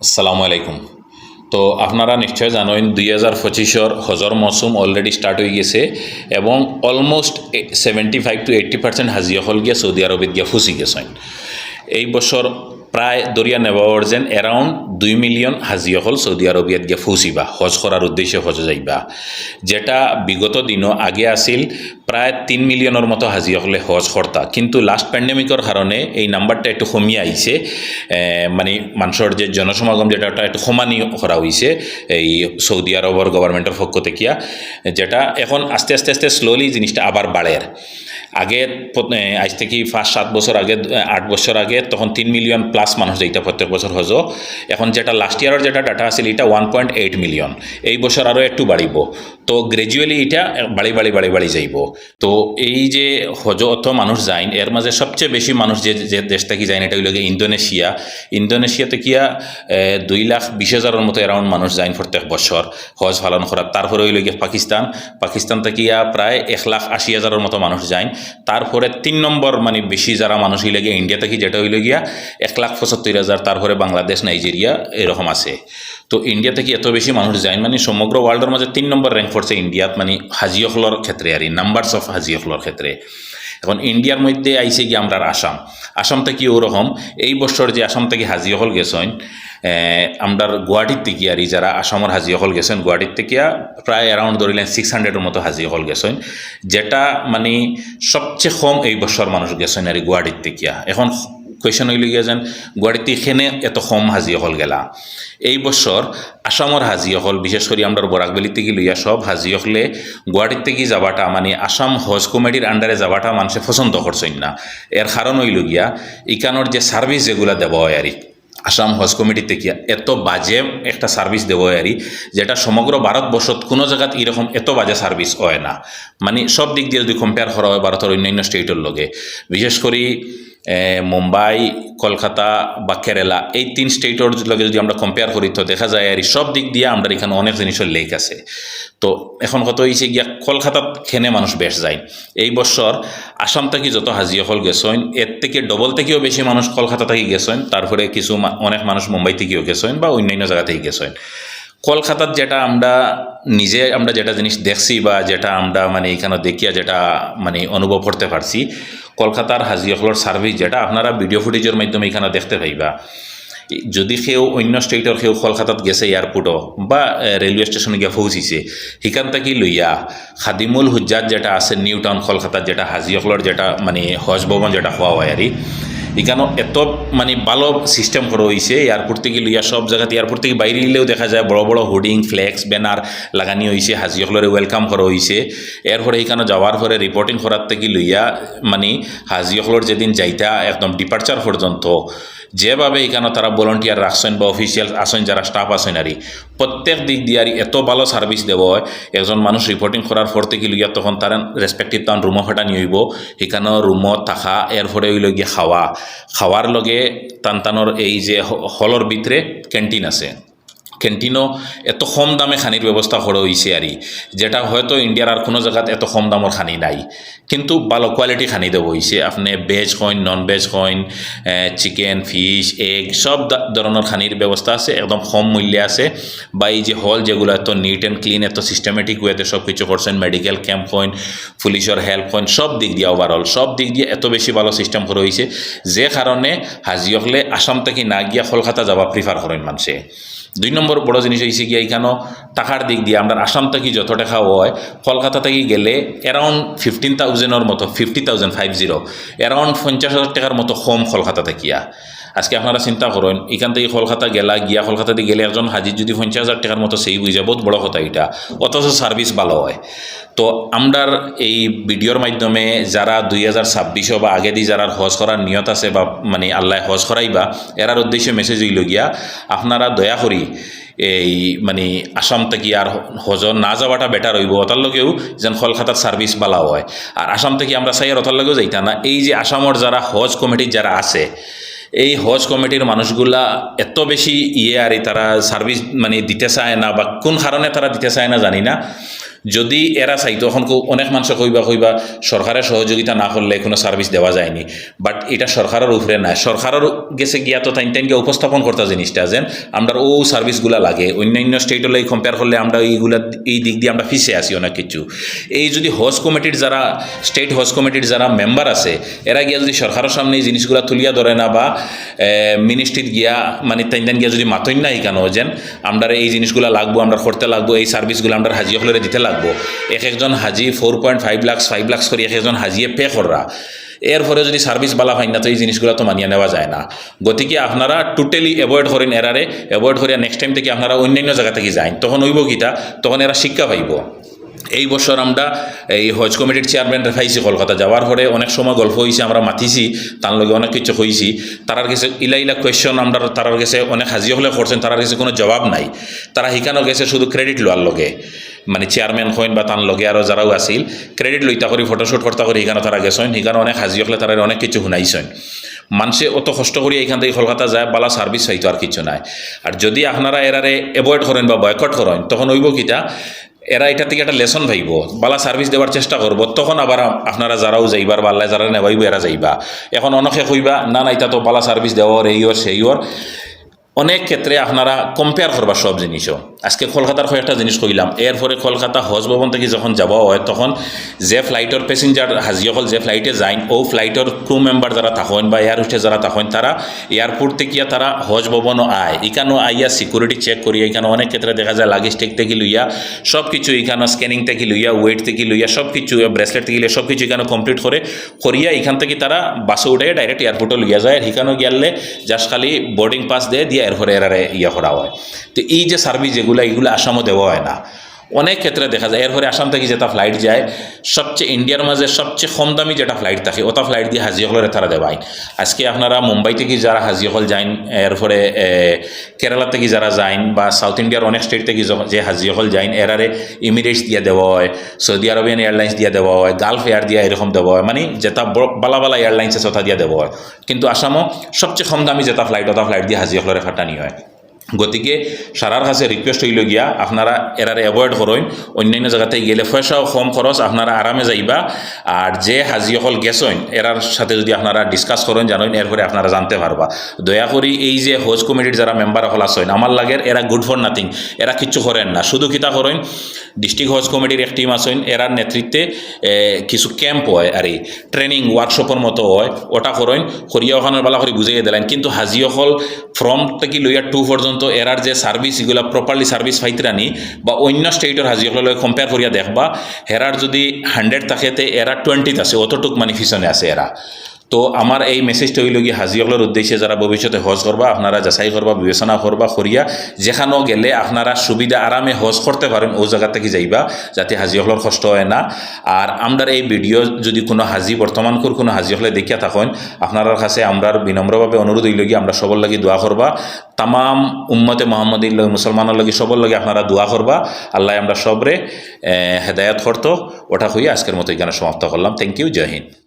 আসসালামু আলাইকুম। তো আপনারা নিশ্চয় জানেন দুই হাজার পঁচিশর হজর মৌসুম অলরেডি স্টার্ট হয়ে গেছে এবং almost seventy five to eighty percent হাজিয়া হল গিয়া সৌদি আরবে গিয়া ফুসি গেছেন। এই বছর প্রায় দরিয়া নেবাওয়ার যেন এরাউন্ড দুই মিলিয়ন হাজিয়া হল সৌদি আরবিয়াত গিয়া ফুসিবা হজ করার উদ্দেশ্যে হজ যাইবা। যেটা বিগত দিনও আগে আছিল প্রায় তিন মিলিয়নের মতো হাজিয়া হলে হজ কর্তা কিন্তু লাস্ট প্যান্ডেমিকের কারণে এই নাম্বারটা একটু কমিয়ে আইছে মানে মানুষের যে জনসমাগম যেটা একটু সমানি করা হয়েছে এই সৌদি আরবের গভর্নমেন্টের পক্ষ থেকে যেটা এখন আস্তে আস্তে আস্তে স্লোলি জিনিসটা আবার বাড়ের আগে আজ থেকে পাঁচ, সাত বছর আগে আট বছর আগে তখন তিন মিলিয়ন প্লাস মানুষ যাইতা প্রত্যেক বছর হজ। এখন যেটা লাস্ট ইয়ারের যেটা ডাটা আছিল, এটা ওয়ান পয়েন্ট এইট মিলিয়ন এই বছর আরও একটু বাড়িব তো গ্রেজুয়ালি এটা বাড়ি বাড়ি বাড়ি বাড়ি যাইব। তো এই যে হজ অত মানুষ যাইন এর মাঝে সবচেয়ে বেশি মানুষ যে যে দেশ থেকে যাইন, এটা হইল ইন্দোনেশিয়া ইন্দোনেশিয়াতে কিয়া দুই লাখ বিশ হাজারের মতো অ্যারাউন্ড মানুষ যাইন প্রত্যেক বছর হজ পালন করার তারপরে হইল গিয়ে পাকিস্তান। পাকিস্তান থেকে ইয়া প্রায় এক লাখ আশি হাজারের মতো মানুষ যাইন। তারপরে তিন নম্বর মানে বেশি যারা মানুষ হইলে গিয়ে ইন্ডিয়া থেকে যেটা হইল গিয়া এক লাখ পঁচাত্তর হাজার, তারপরে বাংলাদেশ, নাইজেরিয়া এরকম আছে। তো ইন্ডিয়া থেকে এত বেশি মানুষ যায়? মানে সমগ্র ওয়ার্ল্ডের মাঝে তিন নম্বর র্যাঙ্ক পড়ছে ইন্ডিয়াত মানে হাজিয়কলর ক্ষেত্রে আর নাম্বারস অফ হাজিয়কলর ক্ষেত্রে। এখন ইন্ডিয়ার মধ্যে আইসে গিয়ে আমরা আসাম। আসাম থেকে ওরকম? এই বছর যে আসাম থেকে হাজিয়কল গেছেন আমরা গুয়াহাটির থেকে আর যারা আসামের হাজিয়কল গেছেন, গুয়াহাটির থেকে প্রায় অ্যারাউন্ড ধরিলেন সিক্স হান্ড্রেডের মতো হাজি হাজিয়কল গেছেন। যেটা মানে সবচেয়ে কম এই বছর মানুষ গেছেন আর গুয়াহাটির থেকে। এখন কুৱেশ্যন হইল গিয়া যেন গুৱাহাটী এখানে এত কম হাজিসকল গেলা। এই বছর আসামর হাজিসকল, বিশেষ করে আমরা বরাকবেলি থেকে লইয়া সব হাজিসকলে গুৱাহাটীর থেকে যাবাটা মানে আসাম হজ কমিটির আন্ডারে যাবাটা মানুষে পছন্দ করছেন না। এর কারণ হইল গিয়া ইকানোর যে সার্ভিস যেগুলা দেওয়া হয় আর আসাম হজ কমিটি থেকে এত বাজে একটা সার্ভিস দেব আরি যেটা সমগ্র ভারতবর্ষত কোনো জায়গাত এরকম এত বাজে সার্ভিস হয় না। মানে সব দিক দিয়ে যদি কম্পেয়ার করা হয় ভারতের অন্যান্য স্টেটের লগে। বিশেষ করে মুম্বাই, কলকাতা বা কেরালা, এই তিন স্টেটের লগে যদি আমরা কম্পেয়ার করি, তো দেখা যায় আর সব দিক দিয়ে আমরা এখানে অনেক জিনিসের লেক আছে। তো এখন কত হয়েছে গিয়া, কলকাতাত খেনে মানুষ বেশ যায়? এই বছর আসাম থেকে যত হাজিসকল গেছেন এর থেকে ডবল থেকেও বেশি মানুষ কলকাতা থেকে গেছেন তারপরে কিছু অনেক মানুষ মুম্বাই থেকেও গেছেন বা অন্যান্য জায়গা থেকে গেছেন কলকাতার যেটা আমরা নিজে আমরা যেটা জিনিস দেখছি বা যেটা আমরা মানে এখানে দেখিয়া যেটা মানে অনুভব করতে পারছি, কলকাতার হাজিসকলের সার্ভিস যেটা আপনারা ভিডিও ফুটেজের মাধ্যমে এখানে দেখতে পাইবা। যদি সেও অন্য স্টেটর সেও কলকাতাত গেছে এয়ারপোর্টও বা রেলওয়ে স্টেশনে গিয়ে পৌঁছিছে সেখান থেকে লইয়া খাদিমুল হুজ্জাত যেটা আছে নিউ টাউন কলকাতার যেটা হাজিসকলের যেটা মানে হজ ভবন যেটা হওয়া হয় আর কি, এখানেও এত মানে ভালো সিস্টেম করা হয়েছে এয়ারপোর্ট থেকে লইয়া সব জায়গাতে এয়ারপোর্ট থেকে বাইরে নিলেও দেখা যায় বড় বড় হোর্ডিং ফ্লেক্স ব্যানার লাগানি হয়েছে হাজিসকলের ওয়েলকাম করা হয়েছে এরপরে এখানে যাওয়ার পরে রিপোর্টিং করার থেকে লইয়া মানে হাজিসকলের যেদিন যাইতা একদম ডিপার্চার পর্যন্ত যেভাবে এখানে তারা ভলন্টিয়ার রাখছেন বা অফিসিয়াল আসেন যারা স্টাফ আছেন আর প্রত্যেক দিক দিয়ে আর এত ভালো সার্ভিস দেব হয়, একজন মানুষ রিপোর্টিং করার পর থেকে লইয়া তখন তার রেসপেক্টিভ তখন রুমও ফাটানি নিয়েব সেখানেও রুমত থাকা, এরপরে হইল গিয়ে খাওয়া। খাওয়ার লগে টান টানোর এই যে হলর ভিতরে ক্যান্টিন আছে। ক্যান্টিনও এত কম দামে খানির ব্যবস্থা করা হয়েছে আর যেটা হয়তো ইন্ডিয়ার আর কোনো জায়গাত এত কম দামের খানি নাই। কিন্তু ভালো কোয়ালিটি খানি দেবো হয়েছে আপনি ভেজ কইন নন ভেজ কইন চিকেন ফিশ এগ সব ধরনের খানির ব্যবস্থা আছে, একদম কম মূল্যে আছে। বা এই যে হল যেগুলো এত নিট অ্যান্ড ক্লিন এত সিস্টেমেটিক ওয়েতে সব কিছু করছেন মেডিকেল ক্যাম্প কইন পুলিশের হেল্প কইন সব দিক দিয়ে ওভারঅল সব দিক দিয়ে এত বেশি ভালো সিস্টেম করা হয়েছে যে কারণে হাজিসকলে আসাম থেকে না গিয়া কলকাতা যাওয়া প্রিফার করেন মানুষে দুই নম্বর বড় জিনিস হয়েছে গিয়া এখানেও টাকার দিক দিয়ে আমরা আসাম থেকে যত টাকা হয়, কলকাতা থেকে গেলে অ্যারাউন্ড ফিফটিন থাউজেন্ডের মতো fifty thousand five zero around পঞ্চাশ হাজার টাকার মতো কম কলকাতা থেকিয়া। আজকে আপনারা চিন্তা করেন, এখান থেকে কলকাতা গেলা, গিয়া কলকাতাতে গেলে একজন হাজির যদি পঞ্চাশ হাজার টাকার মতো সেই বুঝা বহুত বড় কথা এটা, অথচ সার্ভিস ভালো হয়। তো আমরার এই ভিডিওর মাধ্যমে যারা দুই হাজার ছাব্বিশও বা আগে দিয়ে যারা হজ করার নিয়ত আছে বা মানে আল্লাহ হজ করাইবা, এরার উদ্দেশ্যে মেসেজ হইল গিয়া, আপনারা দয়া করি এই মানে আসাম থেকে আর হজন না যাওয়াটা বেটার হইব? ওটার লগেও যেন কলকাতার সার্ভিস বালা হয়। আর আসাম থেকে আমরা চাই আর ওটার লগেও যাইতা না, এই যে আসামর যারা হজ কমিটির যারা আছে, এই হজ কমিটির মানুষগুলা এত বেশি ইয়ে আর তারা সার্ভিস মানে দিতে চায় না বা কোন কারণে তারা দিতে চায় না জানি না। যদি এরা চাইতো তখন কো- অনেক মানুষ কইবা কইবা সরকারের সহযোগিতা না করলে কোনো সার্ভিস দেওয়া যায়নি। বাট এটা সরকারের উপরে নাই। সরকারের গেছে গিয়া তো টাইম টাইমকে উপস্থাপন করতে জিনিসটা যেন আমরা ও সার্ভিসগুলা লাগে। অন্যান্য স্টেটের লাগে কম্পেয়ার করলে আমরা এইগুলা, এই দিক দিয়ে আমরা পিছিয়ে আসি অনেক কিছু। এই যদি হজ কমিটির যারা স্টেট হজ কমিটির যারা মেম্বার আছে, এরা গিয়া যদি সরকারের সামনে এই জিনিসগুলা তুলিয়া ধরে না বা মিনিস্ট্রিত গিয়া মানে টাইম টাইম গিয়া যদি মাতইন না এখানেও যেন আমরা এই জিনিসগুলা লাগবো, আমরা করতে লাগবো, এই সার্ভিসগুলো আমরা হাজি হলে দিতে লাগবো। এক একজন হাজি four point five lakhs five lakhs করে এক একজন হাজিয়ে পে কররা। এরপরে যদি সার্ভিস বালা হয় না, তো এই জিনিসগুলো তো মানিয়ে নেওয়া যায় না। গতিকে আপনারা টোটালি অ্যাভয়েড করেন এরারে অ্যাভয়েড করিয়া নেক্সট টাইম থেকে আপনারা অন্যান্য জায়গা থেকে যায় তখন হইব কিটা? তখন এরা শিক্ষা পাইব। এই বছর আমরা এই হজ কমিটির চেয়ারম্যান পাইছি কলকাতা যাওয়ার পরে। অনেক সময় গল্প হয়েছে আমরা মাতিছি, তার লগে অনেক কিছু হয়েছি তারার কাছে ইলা ইলা কোয়েশ্চন আমরা, তারার কাছে অনেক হাজির হলে করছেন, তারার কাছে কোনো জবাব নাই। তারা শিখানো গেছে শুধু ক্রেডিট লোয়ার লগে। মানে চেয়ারম্যান হইন বা তার লগে আরও যারাও আছিল ক্রেডিট লইতা করি ফটোশ্যুট করতা করি শিখানো তারা গেছেন শিখানো অনেক হাজির হলে তারা অনেক কিছু শুনাইছেন। মানুষে অত কষ্ট করি এইখান থেকে কলকাতা যায়, বালা সার্ভিস হয়তো আর কিছু নাই। আর যদি আপনারা এরারে অ্যাভয়েড করেন বা বয়কট করেন, তখন হইব কিটা? এরা এটা থেকে একটা লেসন ভাইব বালা সার্ভিস দেওয়ার চেষ্টা করব। তখন আবার আপনারা যারাও যাইবার বাল্লা যারা নেবাইব এরা যাইবা। এখন অনেকে কইবা, না না, এটা তো বালা সার্ভিস দেওয়ার, এই ওর, সেই ওর। অনেক ক্ষেত্রে আপনারা কম্পেয়ার করবা সব জিনিসও। আজকে কলকাতার কয়েকটা জিনিস কইলাম, এরপরে কলকাতা হজ ভবন থেকে যখন যাব, হয় তখন যে ফ্লাইটর প্যাসেঞ্জার হাজিসকল যে ফ্লাইটে যাইন, ও ফ্লাইটর ক্রু মেম্বার যারা থাকেন বা এয়ার হোস্টেস যারা থাকেন, তারা এয়ারপোর্ট থেকে তারা হজ ভবনও আয়। এখানেও আইয়া সিকিউরিটি চেক করিয়া, এখানে অনেক ক্ষেত্রে দেখা যায় লাগেজ টেক থেকে লইয়া সব কিছু এখানে স্ক্যানিং থেকে লইয়া ওয়েট থেকে লইয়া সব কিছু ব্রেসলেট থেকে লইয়া সব কিছু এখানে কমপ্লিট করে, করিয়া এখান থেকে তারা বাসে উঠে ডাইরেক্ট এয়ারপোর্টে লইয়া যায়। আর এখানেও গেলে জাস্ট খালি বোর্ডিং পাস দিয়ে দিয়ে এরপরে এরারে ইয়ে করা হয়। তো এই যে সার্ভিস যেগুলো, এগুলো আসামও দেওয়া হয় না। অনেক ক্ষেত্রে দেখা যায়, এরপরে আসাম থেকে যেটা ফ্লাইট যায়, সবচেয়ে ইন্ডিয়ার মাঝে সবচেয়ে কম দামি যেটা ফ্লাইট থাকে, ওটা ফ্লাইট দিয়ে হাজি হলের তারা দেবাই আজকে আপনারা মুম্বাই থেকে যারা হাজি হল যাইন, এরপরে কেরালা থেকে যারা যাইন বা সাউথ ইন্ডিয়ার অনেক স্টেট থেকে যে হাজি হল যাইন, এরারে ইমিরেটস দিয়ে দেওয়া হয় সৌদি আরবিয়ান এয়ারলাইন্স দিয়ে দেওয়া হয় গালফ এয়ার দিয়ে এরকম দেওয়া হয় মানে যেটা বালা বালা এয়ারলাইন্স আছে ওটা দিয়ে দেওয়া হয়। কিন্তু আসামও সবচেয়ে কম দামি যেটা ফ্লাইট ওটা ফ্লাইট দিয়ে হাজি হলের খাটানি হয়। গতিকে সারার কাছে রিকোয়েস্ট হইল গিয়া আপনারা এরারে অ্যাভয়েড করেন অন্যান্য জায়গাতে গেলে পয়সাও কম খরচ আপনারা আরামে যাইবা। আর যে হাজি হল গেছেন এরার সাথে যদি আপনারা ডিসকাস করেন জানেন এরপরে আপনারা জানতে পারবা দয়া করি এই যে হোজ কমিটির যারা মেম্বার হল আছেন আমার লাগে এরা গুড ফর নাথিং এরা কিচ্ছু করেন না। শুধু কিতা করেন ডিস্ট্রিক্ট হোজ কমিটির এক টিম আছেন এরার নেতৃত্বে কিছু ক্যাম্প হয় আর ট্রেনিং ওয়ার্কশপের মতো হয়, ওটা করেন করিয়া ওখানের বেলা করে বুঝিয়ে দিলেন। কিন্তু হাজি অকল ফ্রম থেকে লইয়া টু পর্যন্ত এরার যে সার্ভিস এগুলো প্রপারলি সার্ভিস ফাইতরানি বা অন্য স্টেটের হাজিগুলো কম্পেয়ার করিয়া দেখবা হেরার যদি হান্ড্রেড থাকেতে এরা টোয়েন্টিত আছে, অতটুক মানে পিছনে আছে এরা তো আমার এই মেসেজটা হইল গিয়ে হাজিসকলের উদ্দেশ্যে যারা ভবিষ্যতে হজ করবা, আপনারা যাচাই করবা, বিবেচনা করবা, করিয়া যেখানেও গেলে আপনারা সুবিধা আরামে হজ করতে পারেন, ও জায়গা থেকে যাইবা, যাতে হাজিসকলের কষ্ট হয় না। আর আমরা এই ভিডিও যদি কোনো হাজি বর্তমানকর কোনো হাজিসকলে দেখিয়া থাকেন আপনার কাছে আমরা বিনম্রভাবে অনুরোধ হইল গিয়ে আমরা সবর লাগি দোয়া করবা। তামাম উম্মতে মোহাম্মদীর লগে, মুসলমানের লগে, সবর লগে আপনারা দোয়া করবা। আল্লাহ আমরা সবরে হেদায়ত করতো। ওটা হইয়া আজকের মতো এখানে সমাপ্ত করলাম। থ্যাংক ইউ জয় হিন্দ।